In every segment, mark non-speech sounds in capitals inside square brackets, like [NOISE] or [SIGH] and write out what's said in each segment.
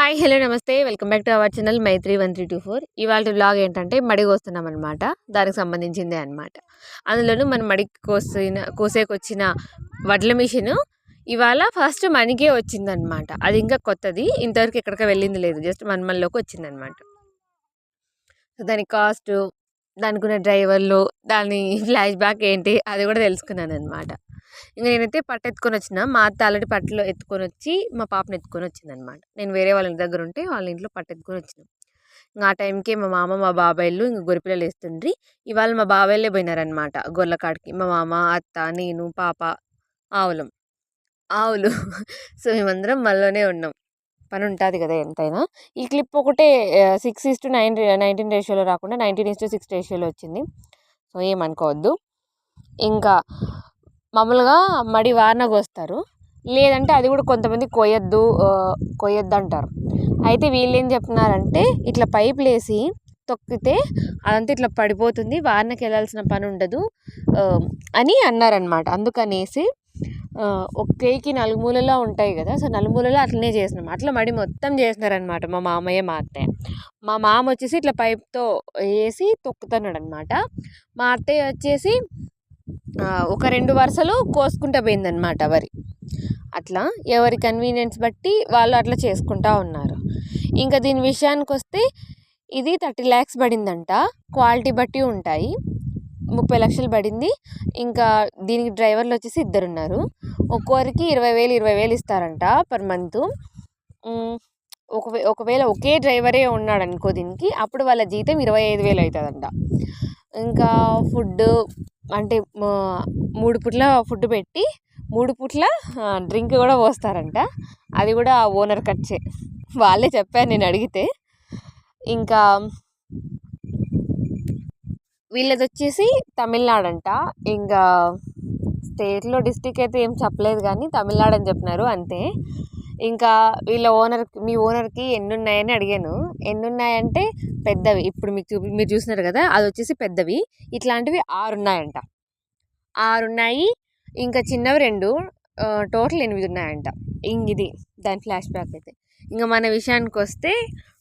Hi hello నమస్తే. Welcome back to our channel Maitri one three two four. ఇవాళ blog ఏంటంటే మడి కోస్తున్నాం అనమాట దానికి సంబంధించిందే అనమాట అందులోనూ మనం మడికి కోసిన కోసేకి వచ్చిన వడ్ల మిషను ఇవాళ ఫస్ట్ మనకే వచ్చిందనమాట అది ఇంకా కొత్తది. ఇంతవరకు ఎక్కడికి వెళ్ళింది లేదు. జస్ట్ మనమల్లోకి వచ్చిందనమాట సో దాని కాస్ట్ దానికి ఉన్న డ్రైవర్లు దాని [LAUGHS] ఫ్లాష్ బ్యాక్ ఏంటి అది కూడా తెలుసుకున్నాను అనమాట ఇంకా నేనైతే పట్టు ఎత్తుకొని వచ్చిన. మా అత్త ఆల్రెడీ పట్టులో ఎత్తుకొని వచ్చి మా పాపను ఎత్తుకొని వచ్చింది అనమాట నేను వేరే వాళ్ళ దగ్గర ఉంటే వాళ్ళ ఇంట్లో పట్టు ఎత్తుకొని వచ్చిన. ఇంకా ఆ టైంకి మా మామ మా బాబాయిలు ఇంక గొరిపిల్లలు వేస్తుండ్రి. ఇవాళ మా బాబాయిలే పోయినారనమాట గొర్రెల కాడికి. మా మామ అత్త నేను పాప ఆవులం. ఆవులు. సో మేమందరం మళ్ళీనే ఉన్నాం. పని ఉంటుంది కదా ఎంతైనా. ఈ క్లిప్ ఒకటే six is to nine nineteen రేషియోలో రాకుండా నైన్టీన్ ఇస్ టు సిక్స్ రేషియోలో వచ్చింది. సో ఏమనుకోవద్దు. ఇంకా మామూలుగా మడి వారినకు వస్తారు లేదంటే అది కూడా కొంతమంది కొయ్యొద్దు కొయ్యొద్దు అంటారు అయితే వీళ్ళు ఏం చెప్తున్నారంటే ఇట్లా పైపులు వేసి తొక్కితే అదంతా ఇట్లా పడిపోతుంది వారినకి వెళ్ళాల్సిన పని ఉండదు అని అన్నారనమాట అందుకనేసి ఒకేకి నలుమూలలో ఉంటాయి కదా సో నలుమూలలో అట్లనే చేసినాం అట్లా మడి మొత్తం చేసినారనమాట మా మామయ్య మా అత్తయ్య. మా మామ వచ్చేసి ఇట్లా పైప్తో వేసి తొక్కుతున్నాడు అనమాట మా అత్తయ్య వచ్చేసి ఒక రెండు వరుసలు కోసుకుంటూ పోయిందనమాట వరి. అట్లా ఎవరి కన్వీనియన్స్ బట్టి వాళ్ళు అట్లా చేసుకుంటా ఉన్నారు. ఇంకా దీని విషయానికి వస్తే ఇది థర్టీ ల్యాక్స్ పడిందంట. క్వాలిటీ బట్టి ఉంటాయి. ముప్పై లక్షలు పడింది. ఇంకా దీనికి డ్రైవర్లు వచ్చేసి ఇద్దరు ఉన్నారు ఒక్కొరికి ఇరవై వేలు ఇరవై వేలు ఇస్తారంట పర్ మంత్ ఒకవే ఒకవేళ ఒకే డ్రైవరే ఉన్నాడు అనుకో దీనికి అప్పుడు వాళ్ళ జీతం ఇరవై ఐదు వేలు అవుతుందంట. ఇంకా ఫుడ్ అంటే మూడు పూట్ల ఫుడ్ పెట్టి మూడు పూట్ల డ్రింక్ కూడా పోస్తారంట. అది కూడా ఓనర్ ఖర్చే వాళ్ళే చెప్పారు నేను అడిగితే. ఇంకా వీళ్ళది వచ్చేసి తమిళనాడు అంట ఇంకా స్టేట్లో డిస్టిక్ అయితే ఏం చెప్పలేదు కానీ తమిళనాడు అని చెప్పినారు అంతే. ఇంకా వీళ్ళ ఓనర్ మీ ఓనర్కి ఎన్ని ఉన్నాయని అడిగాను. ఎన్ని ఉన్నాయంటే పెద్దవి. ఇప్పుడు మీకు మీరు చూసినారు కదా అది వచ్చేసి పెద్దవి. ఇట్లాంటివి ఆరు ఉన్నాయంట ఆరు ఉన్నాయి ఇంకా చిన్నవి రెండు టోటల్ ఎనిమిది ఉన్నాయంట. ఇంక ఇది దాని ఫ్లాష్ బ్యాక్ అయితే. ఇంకా మన విషయానికి వస్తే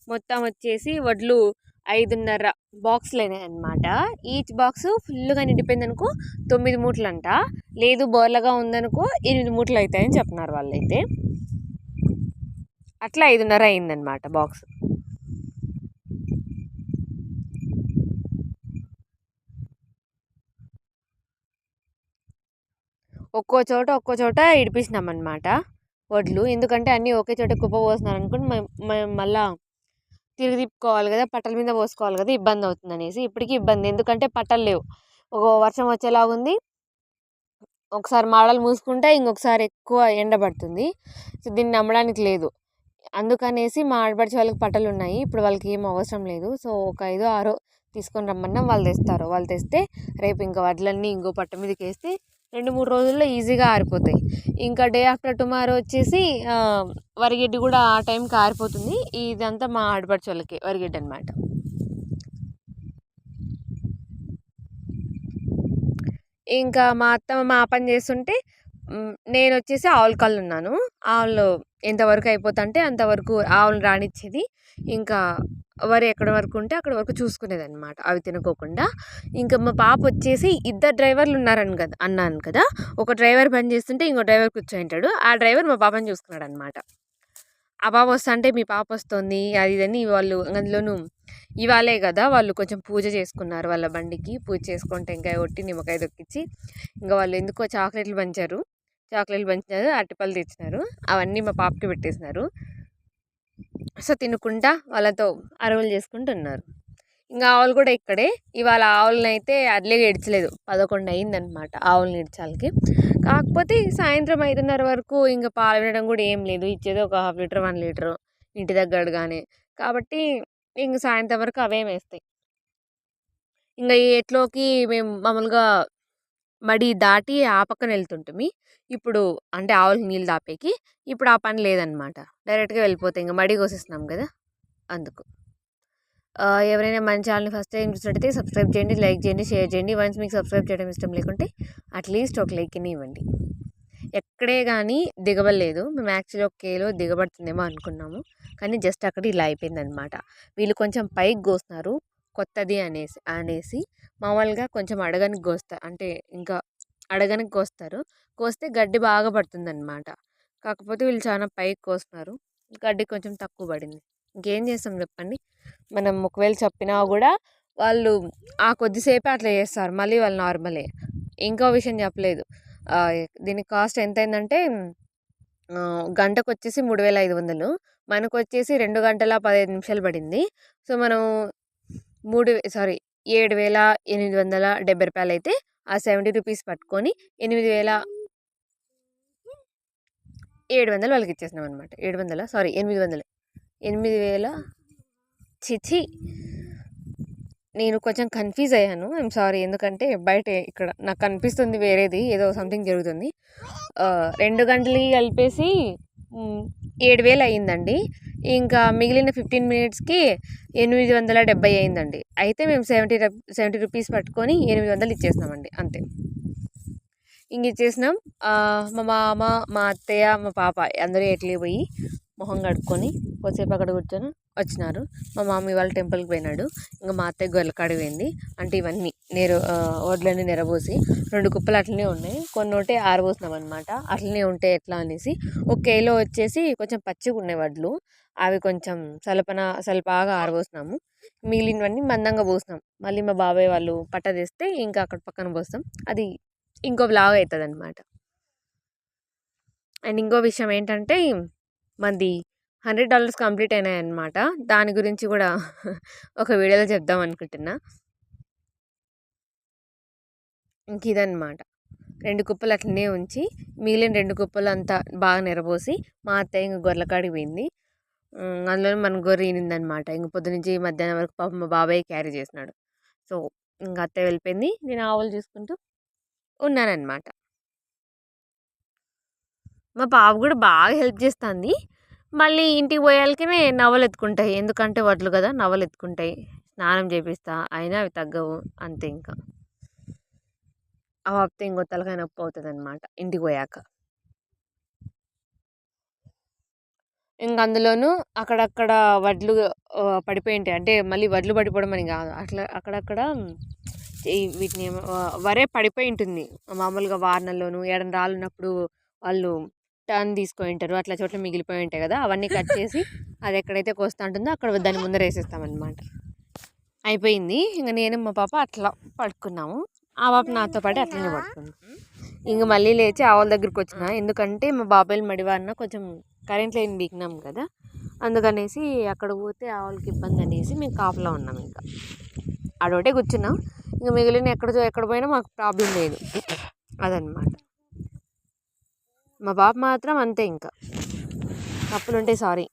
మొత్తం వచ్చేసి వడ్లు ఐదున్నర బాక్స్లు అనమాట ఈచ్ బాక్స్ ఫుల్గా నిండిపోయింది అనుకో తొమ్మిది మూటలు అంట లేదు బోర్లగా ఉందనుకో ఎనిమిది మూటలు అవుతాయని చెప్పినారు వాళ్ళైతే. అట్లా ఐదున్నర అయిందనమాట బాక్స్. ఒక్కో చోట ఒక్కో చోట ఇడిపించినాం అనమాట వడ్లు. ఎందుకంటే అన్నీ ఒకే చోట కుప్ప పోస్తున్నారు అనుకుని మేము మళ్ళా తిరిగి తిప్పుకోవాలి కదా పట్టల మీద పోసుకోవాలి కదా ఇబ్బంది అవుతుంది అనేసి ఇప్పటికీ ఇబ్బంది. ఎందుకంటే పట్టలు లేవు. ఒక వర్షం వచ్చేలా ఉంది ఒకసారి మాడలు మూసుకుంటే ఇంకొకసారి ఎక్కువ ఎండ పడుతుంది. సో దీన్ని నమ్మడానికి లేదు. అందుకనేసి మా ఆడపడిచి వాళ్ళకి పట్టలు ఉన్నాయి. ఇప్పుడు వాళ్ళకి ఏం అవసరం లేదు. సో ఒక ఐదో ఆరో తీసుకొని రమ్మన్నా వాళ్ళు తెస్తారు. వాళ్ళు తెస్తే రేపు ఇంకా వడ్లన్నీ ఇంకో పట్ట మీదకి వేస్తే రెండు మూడు రోజుల్లో ఈజీగా ఆరిపోతాయి. ఇంకా డే ఆఫ్టర్ టుమారో వచ్చేసి వరిగడ్డి కూడా ఆ టైంకి ఆరిపోతుంది. ఇదంతా మా ఆడపడిచి వాళ్ళకి వరిగడ్డి అనమాట ఇంకా మా అత్త మా పని చేస్తుంటే నేను వచ్చేసి ఆవుల కళ్ళు ఉన్నాను. ఆవులు ఎంతవరకు అయిపోతుంటే అంతవరకు ఆవులు రానిచ్చేది. ఇంకా వరి ఎక్కడ వరకు ఉంటే అక్కడ వరకు చూసుకునేది అనమాట అవి తినుకోకుండా. ఇంకా మా పాప వచ్చేసి ఇద్దరు డ్రైవర్లు ఉన్నారని కదా అన్నాను కదా. ఒక డ్రైవర్ పని చేస్తుంటే ఇంకో డ్రైవర్ కూర్చోంటాడు ఆ డ్రైవర్ మా పాపని చూసుకున్నాడు అనమాట ఆ పాప వస్తా అంటే మీ పాప వస్తుంది అది ఇదని వాళ్ళు అందులోనూ ఇవాళే కదా వాళ్ళు కొంచెం పూజ చేసుకున్నారు వాళ్ళ బండికి. పూజ చేసుకుంటే టెంకాయ కొట్టి నిమ్మకాయ దొక్కించి ఇంకా వాళ్ళు ఎందుకో చాక్లెట్లు పంచారు. చాక్లెట్లు పంచినారు అరటిపళ్ళు తెచ్చినారు అవన్నీ మా పాపకి పెట్టేసినారు. సో తినుకుంటా వాళ్ళతో అరవలు చేసుకుంటున్నారు ఇంకా ఆవులు కూడా ఇక్కడే. ఇవాళ ఆవులను అయితే అర్లీగా ఇడ్చలేదు పదకొండు అయిందనమాట ఆవులను ఇడ్చాలకి కాకపోతే సాయంత్రం ఐదున్నర వరకు ఇంకా పాలు వినడం కూడా ఏం లేదు. ఇచ్చేది ఒక హాఫ్ లీటర్ వన్ లీటర్ ఇంటి దగ్గరగానే. కాబట్టి ఇంక సాయంత్రం వరకు అవే వేస్తాయి. ఇంకా ఎట్లోకి మేము మామూలుగా మడి దాటి ఆ పక్కన వెళ్తుంటిమి ఇప్పుడు అంటే ఆవులకి నీళ్ళు దాపేకి ఇప్పుడు ఆ పని లేదనమాట. డైరెక్ట్గా వెళ్ళిపోతే ఇంకా మడి కోసేస్తున్నాం కదా! అందుకు. ఎవరైనా మన ఛానల్ని ఫస్ట్ టైం చూసినట్టయితే సబ్స్క్రైబ్ చేయండి లైక్ చేయండి షేర్ చేయండి. వన్స్ మీకు సబ్స్క్రైబ్ చేయడం ఇష్టం లేకుంటే అట్లీస్ట్ ఒక లైక్ని ఇవ్వండి. ఎక్కడే కానీ దిగబడలేదు. మేము యాక్చువల్లీ ఒక కేలో దిగబడుతుందేమో అనుకున్నాము. కానీ జస్ట్ అక్కడ ఇలా అయిపోయిందనమాట. వీళ్ళు కొంచెం పైకి కోస్తున్నారు. కొత్తది అనేసి అనేసి మామూలుగా కొంచెం అడగనికి కోస్తారు అంటే ఇంకా అడగనికి కోస్తారు కోస్తే గడ్డి బాగా పడుతుందన్నమాట కాకపోతే వీళ్ళు చాలా పైకి కోస్తున్నారు. గడ్డి కొంచెం తక్కువ పడింది. ఇంకేం చేస్తాం చెప్పండి? మనం ఒకవేళ చెప్పినా కూడా వాళ్ళు ఆ కొద్దిసేపే అట్లా చేస్తారు. మళ్ళీ వాళ్ళు నార్మలే. ఇంకో విషయం చెప్పలేదు. దీని కాస్ట్ ఎంత అయిందంటే గంటకు వచ్చేసి మూడు వేల ఐదు వందలు. మనకు వచ్చేసి రెండు గంటల పదిహేను నిమిషాలు పడింది. సో మనం మూడు సారీ ఏడు వేల ఎనిమిది వందల డెబ్బై రూపాయలు అయితే ఆ సెవెంటీ రూపీస్ పట్టుకొని ఎనిమిది వేల ఏడు వందలు వాళ్ళకి ఇచ్చేసినాం అనమాట ఏడు వందల సారీ ఎనిమిది వందలు. ఎనిమిది వేల చిచి. నేను కొంచెం కన్ఫ్యూజ్ అయ్యాను. ఐఎమ్ సారీ ఎందుకంటే బయట ఇక్కడ నాకు కనిపిస్తుంది వేరేది ఏదో సంథింగ్ జరుగుతుంది. రెండు గంటలు కలిపేసి ఏడు వేలు అయ్యిందండి. ఇంకా మిగిలిన ఫిఫ్టీన్ మినిట్స్కి ఎనిమిది వందల డెబ్బై అయిందండి. అయితే మేము సెవెంటీ సెవెంటీ రూపీస్ పట్టుకొని ఎనిమిది వందలు ఇచ్చేసినామండి అంతే. ఇంక ఇచ్చేసినాం. మా మామ మా అత్తయ్య మా పాప అందరూ ఎట్లే పోయి మొహం కడుక్కొని కొద్దిసేపు అక్కడ కూర్చొని వచ్చినారు. మా మామ వాళ్ళ టెంపుల్కి పోయినాడు. ఇంకా మా అత్తయ్య గొర్రెల కాడికి పోయింది. అంటే ఇవన్నీ నెర వడ్లన్నీ నెరబోసి రెండు కుప్పలు అట్లనే ఉన్నాయి. కొన్ని ఉంటే ఆరబోసినాం అనమాట అట్లనే ఉంటే ఎట్లా అనేసి ఒక కేలో వచ్చేసి కొంచెం పచ్చిగా ఉన్నాయి వడ్లు. అవి కొంచెం సలపన సలపాగా ఆరబోసినాము మిగిలినవన్నీ మందంగా పోసినాం. మళ్ళీ మా బాబాయ్ వాళ్ళు పట్ట తెస్తే ఇంకా అక్కడ పక్కన పోస్తాం. అది ఇంకో బ్లాగ్ అవుతుంది అనమాట అండ్ ఇంకో విషయం ఏంటంటే మంది హండ్రెడ్ డాలర్స్ కంప్లీట్ అయినాయి అనమాట దాని గురించి కూడా [LAUGHS] ఒక వీడియోలో చెప్దాం అనుకుంటున్నా. ఇంక ఇదన్నమాట. రెండు కుప్పలు అట్లనే ఉంచి మిగిలిన రెండు కుప్పలు అంతా బాగా నిరబోసి మా అత్తయ్య ఇంక గొర్రెల కాడికి పోయింది అందులో మన గొర్రె ఈనిందనమాట ఇంక పొద్దునుంచి మధ్యాహ్నం వరకు పాప మా బాబాయ్ క్యారీ చేసినాడు. సో ఇంకా అత్తయ్య వెళ్ళిపోయింది. నేను ఆవులు చూసుకుంటూ ఉన్నానన్నమాట. మా పాప కూడా బాగా హెల్ప్ చేస్తుంది. మళ్ళీ ఇంటికి పోయాలకనే నవలు ఎత్తుకుంటాయి ఎందుకంటే వడ్లు కదా నవలు ఎత్తుకుంటాయి స్నానం చేపిస్తా అయినా అవి తగ్గవు. అంతే ఇంకా. అవి ఇంకో తలకాయ నొప్పి అవుతుంది అనమాట ఇంటికి పోయాక. ఇంక అందులోనూ అక్కడక్కడ వడ్లు పడిపోయి ఉంటాయి. అంటే మళ్ళీ వడ్లు పడిపోవడం అని కాదు. అట్లా అక్కడక్కడ వీటిని ఏమో, వరే పడిపోయి ఉంటుంది. మామూలుగా వారణల్లోనూ ఏడన రాళ్ళున్నప్పుడు వాళ్ళు టర్న్ తీసుకొని ఉంటారు. అట్లా చోట్ల మిగిలిపోయి ఉంటాయి కదా అవన్నీ కట్ చేసి [LAUGHS] అది ఎక్కడైతే కోస్తా ఉంటుందో అక్కడ దాని ముందర వేసేస్తామన్నమాట అయిపోయింది. ఇంకా నేను మా పాప అట్లా పడుకున్నాము. ఆ పాప నాతో పాటు అట్లనే పడుకుంది. ఇంక మళ్ళీ లేచి ఆవుల దగ్గరికి వచ్చిన. ఎందుకంటే మా బాబాయిలు మడివారిన కొంచెం కరెంట్ లైన్ బీకినాం కదా అందుకనేసి అక్కడ పోతే ఆవులకి ఇబ్బంది అనేసి మేము కాపలా ఉన్నాం ఇంకా. ఆడోటే కూర్చున్నాం. ఇంకా మిగిలిన ఎక్కడ ఎక్కడ పోయినా మాకు ప్రాబ్లం లేదు. అదనమాట మా బాబు మాత్రం అంతే ఇంకా. తప్పులుంటే సారీ.